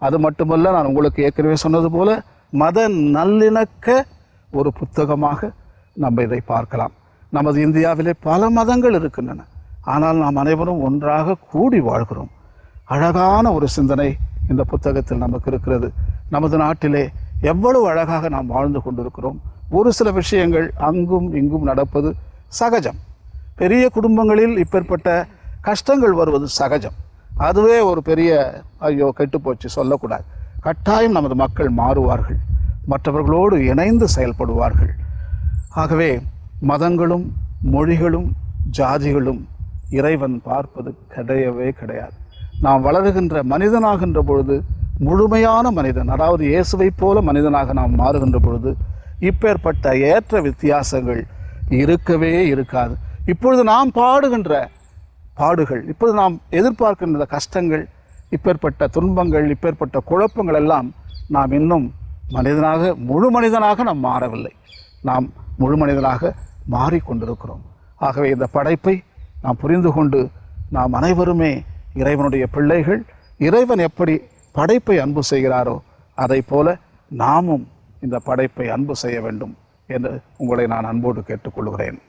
அது மட்டுமல்ல நான் உங்களுக்கு ஏற்கனவே சொன்னது போல மத நல்லிணக்க ஒரு புத்தகமாக நம்ம இதை பார்க்கலாம். நமது இந்தியாவிலே பல மதங்கள் இருக்கின்றன. ஆனால் நாம் அனைவரும் ஒன்றாக கூடி வாழ்கிறோம். அழகான ஒரு சிந்தனை இந்த புத்தகத்தில் நமக்கு இருக்கிறது. நமது நாட்டிலே எவ்வளவு அழகாக நாம் வாழ்ந்து கொண்டிருக்கிறோம். ஒரு சில விஷயங்கள் அங்கும் இங்கும் நடப்பது சகஜம். பெரிய குடும்பங்களில் இப்பேற்பட்ட கஷ்டங்கள் வருவது சகஜம். அதுவே ஒரு பெரிய ஐயோ கெட்டுப்போச்சு சொல்லக்கூடாது. கட்டாயம் நமது மக்கள் மாறுவார்கள். மற்றவர்களோடு இணைந்து செயல்படுவார்கள். ஆகவே மதங்களும் மொழிகளும் ஜாதிகளும் இறைவன் பார்ப்பது கிடையவே கிடையாது. நாம் வளருகின்ற மனிதனாகின்ற பொழுது முழுமையான மனிதன் அதாவது இயேசுவைப் போல மனிதனாக நாம் மாறுகின்ற பொழுது இப்பேற்பட்ட ஏற்ற வித்தியாசங்கள் இருக்கவே இருக்காது. இப்பொழுது நாம் பாடுகின்ற பாடுகள். இப்போது நாம் எதிர்பார்க்கின்ற கஷ்டங்கள் இப்பேற்பட்ட துன்பங்கள் இப்பேற்பட்ட குழப்பங்கள் எல்லாம் நாம் இன்னும் மனிதனாக முழு மனிதனாக நாம் மாறவில்லை. நாம் முழு மனிதனாக மாறிக்கொண்டிருக்கிறோம் ஆகவே இந்த படைப்பை நாம் புரிந்து கொண்டு நாம் அனைவருமே இறைவனுடைய பிள்ளைகள் இறைவன் எப்படி படைப்பை அன்பு செய்கிறாரோ அதை போல நாமும் இந்த படைப்பை அன்பு செய்ய வேண்டும் என்று உங்களை நான் அன்போடு கேட்டுக்கொள்கிறேன்.